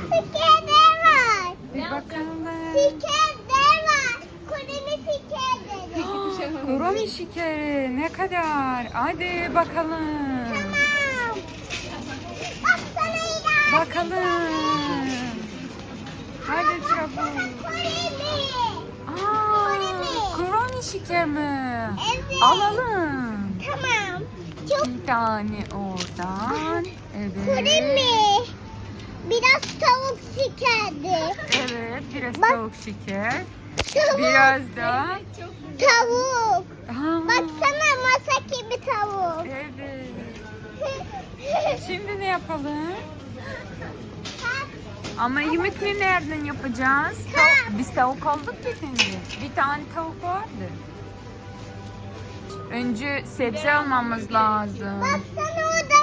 sikede var. Bir bakalım. Sikede var. Kurimi sikede. Kurumi şekeri ne kadar? Hadi bakalım. Tamam. Baksana İlhan. Bakalım. Hadi çabuk. Kurimi. Aa, kurumi şeker mi? Evet. Alalım. Tamam. Çok Bir tane oradan. Evet. kurimi. Biraz tavuk sikedi. Evet, biraz Bak. tavuk şeker. Tavuk. Biraz da. Tavuk. Ha, Baksana masa gibi tavuk. Evet. Şimdi ne yapalım? Ama yemekleri nereden yapacağız? Tav- Biz tavuk aldık ya şimdi. Bir tane tavuk vardı. Önce sebze almamız lazım. Baksana da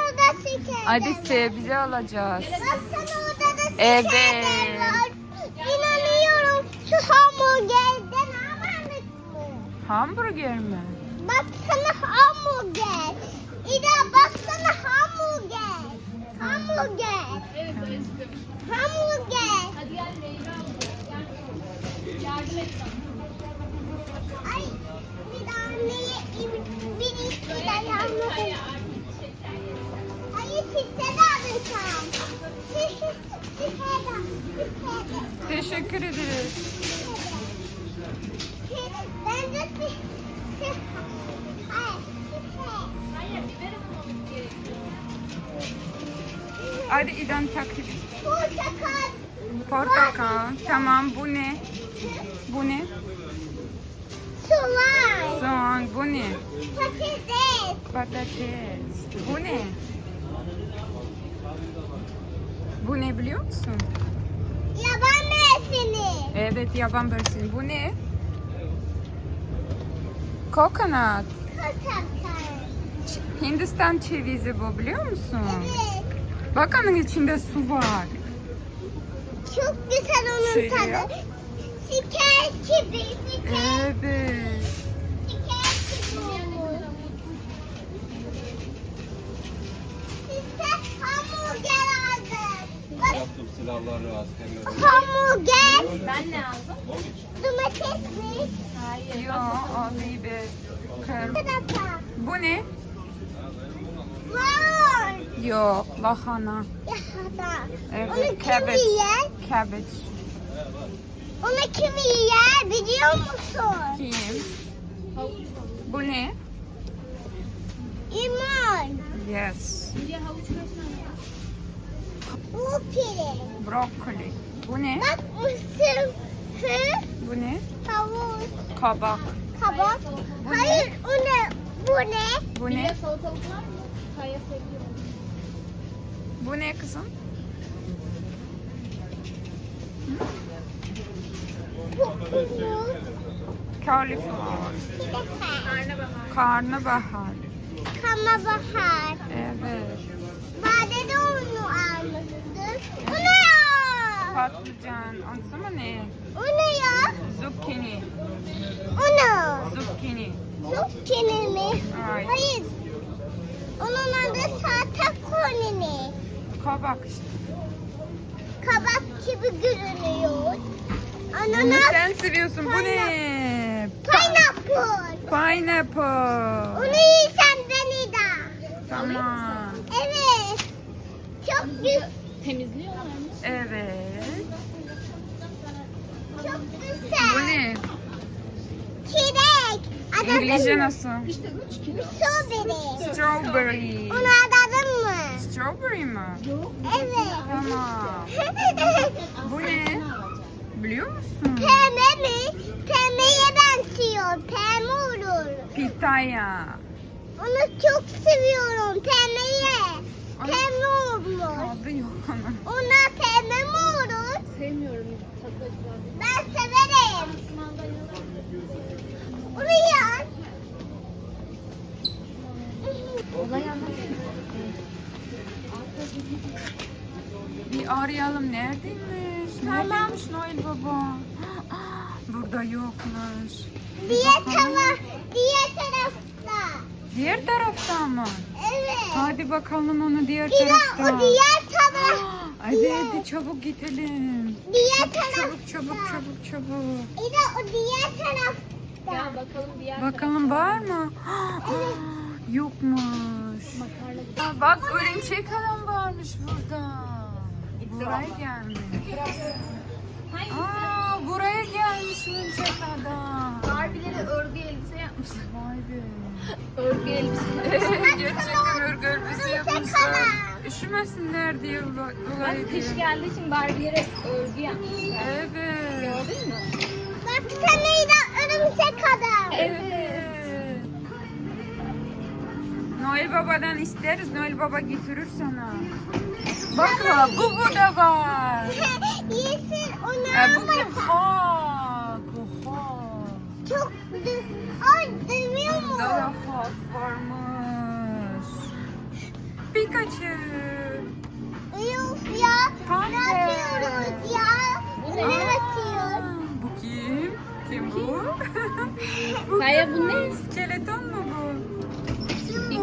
Hadi sebze alacağız. Baksana orada da Evet. var. İnanıyorum şu hamburgerden almadık mı? Hamburger mi? Baksana hamburger. İda baksana hamburger. Hamburger. Hamburger. Ay bir daha neye bir iki. Ay. Sisse de. Teşekkür ederiz. Ben de. Hadi İdan takip. Portakal. Portakal. Tamam bu ne? Bu ne? Soğan. Soğan. Bu ne? Patates. Patates. Bu ne? Bu ne biliyor musun? Yaban mersini. Evet yaban börsün. Bu ne? Coconut. Ç- Hindistan cevizi bu biliyor musun? Evet. Bak onun içinde su var. Çok güzel onun Şöyle tadı. Siker gibi. Siker. Evet. Bak Yaptım silahları askerleri. hamburger. Ben ne aldım? Domates mi? Hayır. Yo, o dakika. Bu ne? Var. Yok, lahana. Da. Evet, Onu kim cabbage. yer? Cabbage. Onu kim yer biliyor musun? Kim? Bu ne? İman. Yes. Bir havuç kaç tane? Bu pire. Broccoli. Bu ne? Bak mısır. Hı? Bu ne? Tavuk. Kabak. Kabak. Hayır o ne? Bu ne? Bu Bir ne? de salatalık var mı? Kaya seviyorum. Bu ne kızım? Bu unu. Cauliflower. Karnabahar. Karnabahar. Evet. Badede unu almışsın. Patlıcan. Anlasana ne? O ne ya? Zucchini. O ne? Zucchini. Zucchini mi? Hayır. Hayır. Onun adı salata konini. Kabak işte. Kabak gibi görünüyor. Bunu Ananas, sen seviyorsun. Bu ne? pineapple. Pineapple. Onu yiysen beni de. Tamam. Evet. Çok güzel. Temizliyorlar mı? Evet. Çok Bu ne? Çilek. İngilizce nasıl? İşte 3 kilo. Strawberry. Strawberry. Onu adadın mı? Strawberry mi? Evet. Tamam. Bu ne? Biliyor musun? Pembe mi? Pembeye benziyor. Pembe olur. Pitaya. Onu çok seviyorum. Pembeye. Pembe olur. Adı yok onun. Ona pembe mi olur? Sevmiyorum tadı acılar. Ben severim. Onu yer. Olay anlatayım. Bir arayalım. Neredeymiş? Neredeymiş Noel Baba? Burada yokmuş. Diğer tava, diğer tarafta. Diğer tarafta mı? Evet. Hadi bakalım onu diğer İla tarafta. o diğer tava. Hadi hadi çabuk gidelim. Diğer taraf. Çabuk çabuk çabuk çabuk. İda o diğer tarafta. Gel bakalım diğer Bakalım var mı? Aa, Yokmuş. makarna. Bak örümcek adam varmış burada. Buraya gelmiş. Aa, buraya gelmiş örümcek adam. Barbie'lere örgü elbise yapmışlar. Vay be. Örgü elbise. Gerçekten örgü elbise yapmışlar. Üşümesinler diye dola- dolayı Bak kış diye. geldiği için Barbie'lere örgü yapmışlar. Evet. Gördün mü? Bak sen İda örümcek adam. Evet. Noel Baba'dan isteriz. Noel Baba getirir sana. Bak ha, bu burada var. Yeşil onu E, bu. O Hak. Çok. Ay demiyor mu? Burada da Hak varmış. Pikachu. Yok ya. Pembe. Ne atıyoruz ya? Ne atıyor? Bu kim? Kim bu? kim bu ne?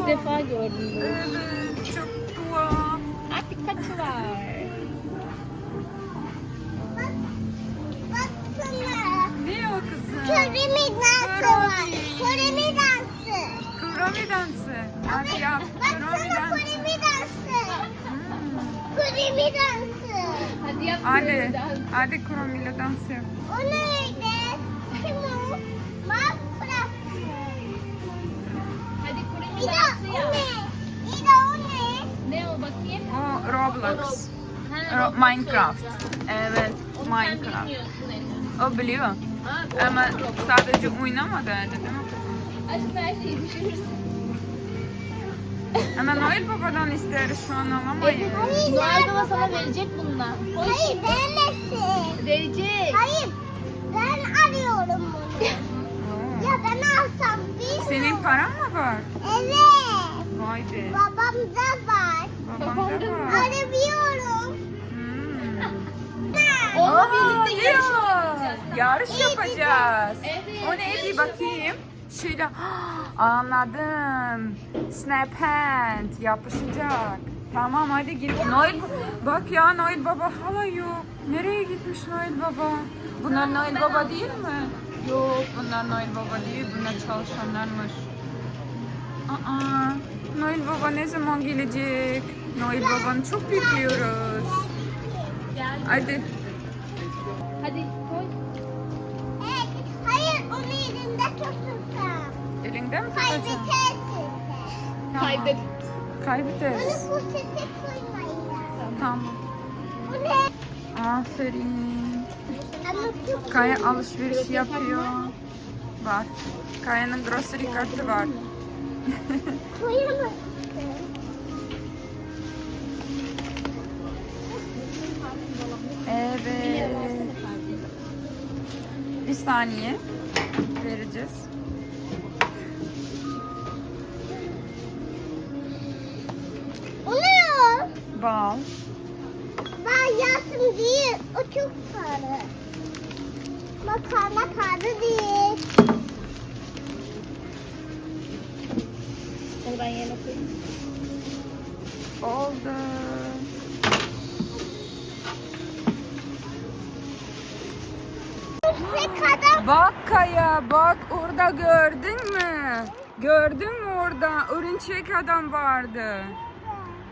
Defa gördüm bunu. Evet, çok tuhaf. Ha Pikachu var. Bak, baksana. Ne o kızım? Köremi dansı var. Köremi dansı. Kurami dansı. Hadi yap. Kurami Baksana dansı. köremi dansı. Hmm. Köremi dansı. Hadi yap. Hadi. böyle dans. Hadi Kurami'yle dans yap. O neydi? Minecraft. Evet, Minecraft. O biliyor. Ama sadece oynamadı herhalde değil mi? Aşkım her şeyi düşürürsün. Ama Noel Baba'dan isteriz şu an alamayız. Noel Baba sana verecek bundan. Hayır vermesin. Verecek. Hayır ben arıyorum bunu. Ya ben alsam mi? Senin paran mı var? Evet. Vay be. Babamda var. Babam da var. Arıyorum. Onunla birlikte yarış diyor. yapacağız. Yarış yapacağız. Evet, O ne bir bakayım. Şöyle anladım. Snap hand yapışacak. Tamam hadi git. Noel bak ya Noel Baba hala yok. Nereye gitmiş Noel Baba? Bunlar Noel Baba değil mi? Yok bunlar Noel Baba değil. Bunlar çalışanlarmış. Aa, Noel Baba ne zaman gelecek? Noel Baba'nı çok bekliyoruz. Hadi. Hadi koy. Evet. Hayır onu elinde tutursam. Elinde mi tutacaksın? Kaybedersin. Tamam. Kaybet. Kaybederiz. Onu pusete koymayın. Tamam. Bu ne? Aferin. Kaya alışveriş yapıyor. Var. Kaya'nın grocery kartı var. Koyamazsın. Saniye. Vereceğiz. Oluyor. Bal. Ben yazım değil. O çok sarı. Makarna karı değil. Onu ben yerine koyayım. Oldu. Ne kadar Bak Bak orada gördün mü? Gördün mü orada örümcek adam vardı.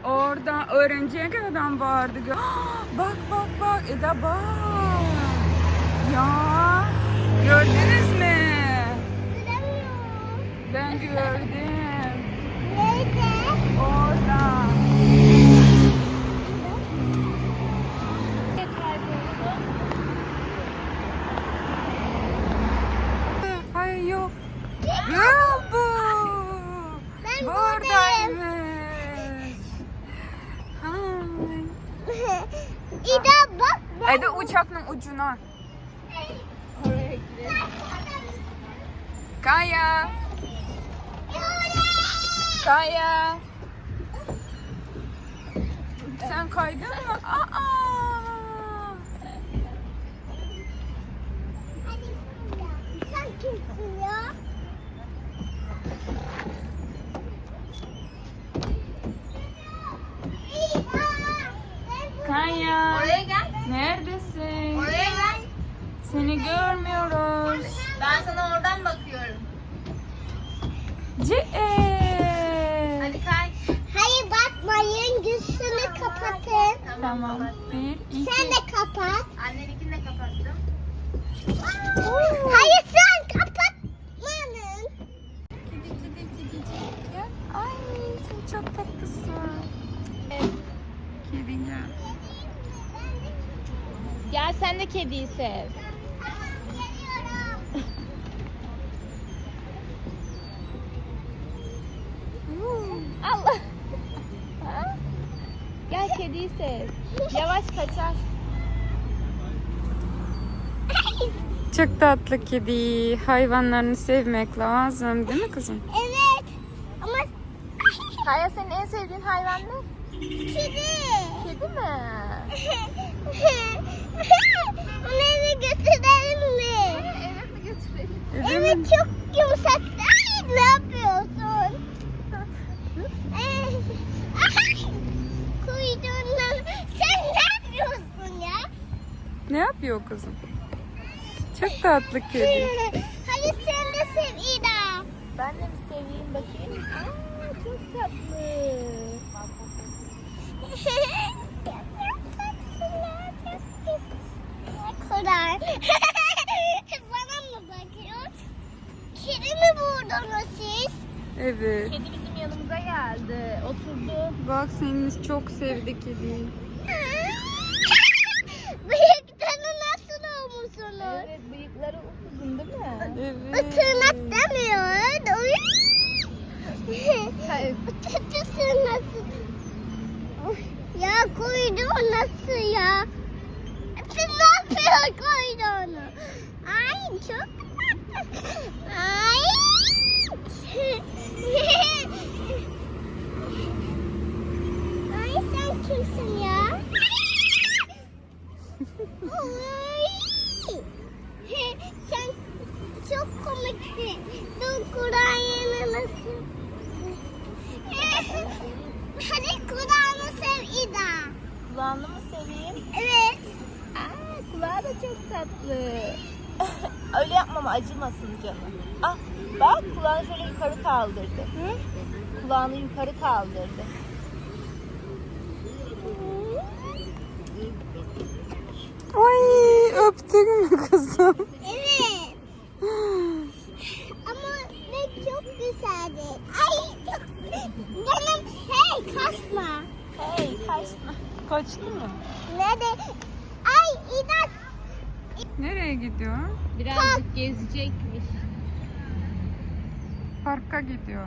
Orada örümcek adam vardı. Bak bak bak Eda bak. Ya gördünüz mü? Ben gördüm. Nerede? Orada. Ne kayboldu? Hayır yok. Yok bu. Ben Buradaymış. Hay. İda bak. Hadi uçakın ucuna. Kaya. Kaya. Sen kaydın mı? Aa. Sen kimsin ya? İda, ben bu- Kaya. görmüyoruz. Ben sana oradan bakıyorum. Ce Hadi kay. Hayır bakmayın. Gözünü kapatın. Tamam. Bir, iki. Sen de kapat. Anneninkini de kapattım. Hayır sen kapatmadın. Kedi kedi kedicik gel. Ay sen çok tatlısın. Kedi gel. Gel sen de kediyi sev. Allah. Ha? Gel kediyi sev. Yavaş kaçar. Çok tatlı kedi. Hayvanlarını sevmek lazım değil mi kızım? Evet. Ama Kaya senin en sevdiğin hayvan ne? kedi. Kedi mi? Onu eve götürelim mi? Evet mi götürelim? Evet çok yumuşak. Ay ne yapıyorsun? Ay, Kuyruğundan. Sen ne yapıyorsun ya? Ne yapıyor kızım? Çok tatlı kedi. Hadi sen de sev İda. Ben de bir seveyim bakayım. Aa, çok tatlı. Kurar. Bana mı bakıyor? Kedi mi vurdunuz siz? Evet. Kedi bizim yanımıza geldi. Oturdu. Bak seni çok sevdi kedi. Acısın nasıl? Ya kuyruğu nasıl ya? Sen ne yapıyor kuyruğunu? Ay çok tatlı. Ay. Ay sen kimsin ya? sen çok komiksin. Dur Kur'an nasıl? Hadi Kur'an'ı sev İda. Kulağını mı seveyim? Evet. Aa, kulağı da çok tatlı. Öyle yapmam acımasın canım. Ah bak kulağını şöyle yukarı kaldırdı. Kulağını yukarı kaldırdı. Ay öptün mü kızım? Evet. Ama ne çok güzeldi. Ay çok. Benim hey kaçma. Hey kaçma. Kaçtı mı? Nerede? Ay İda. Nereye gidiyor? Birazcık gezecekmiş. Parka gidiyor.